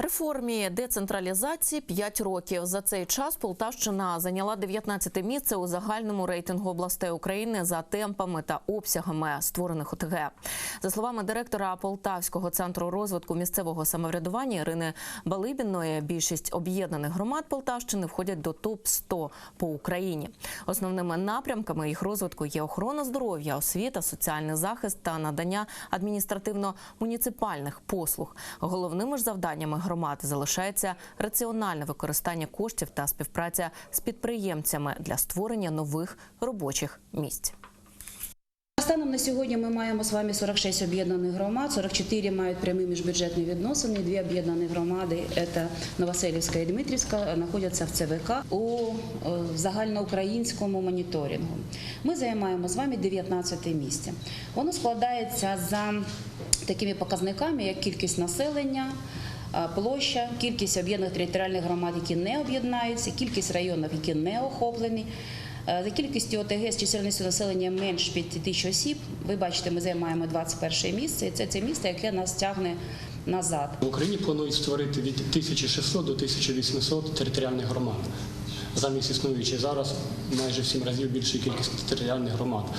Реформі децентралізації 5 років. За цей час Полтавщина зайняла 19 місце у загальному рейтингу областей України за темпами та обсягами створених ОТГ. За словами директора Полтавського центру розвитку місцевого самоврядування Ірини Балибіної, більшість об'єднаних громад Полтавщини входять до топ 100 по Україні. Основними напрямками їх розвитку є охорона здоров'я, освіта, соціальний захист та надання адміністративно-муніципальних послуг. Головними ж завданнями громад залишається раціональне використання коштів та співпраця з підприємцями для створення нових робочих місць. Станом на сьогодні ми маємо з вами 46 об'єднаних громад, 44 мають прямі міжбюджетні відносини, дві об'єднані громади, це Новоселівська і Дмитрівська, знаходяться в ЦВК у е, загальноукраїнському моніторингу. Ми займаємо з вами 19 місце. Воно складається за такими показниками, як кількість населення, площа, кількість об'єднаних територіальних громад, які не об'єднаються, кількість районів, які не охоплені. Е, За кількістю ОТГ з чисельністю населення менш 5 тисяч осіб, ви бачите, ми займаємо 21 місце, і це це місце, яке нас тягне назад. В Україні планують створити від 1600 до 1800 територіальних громад. Замість існуючої зараз майже в сім разів більша кількість територіальних громад.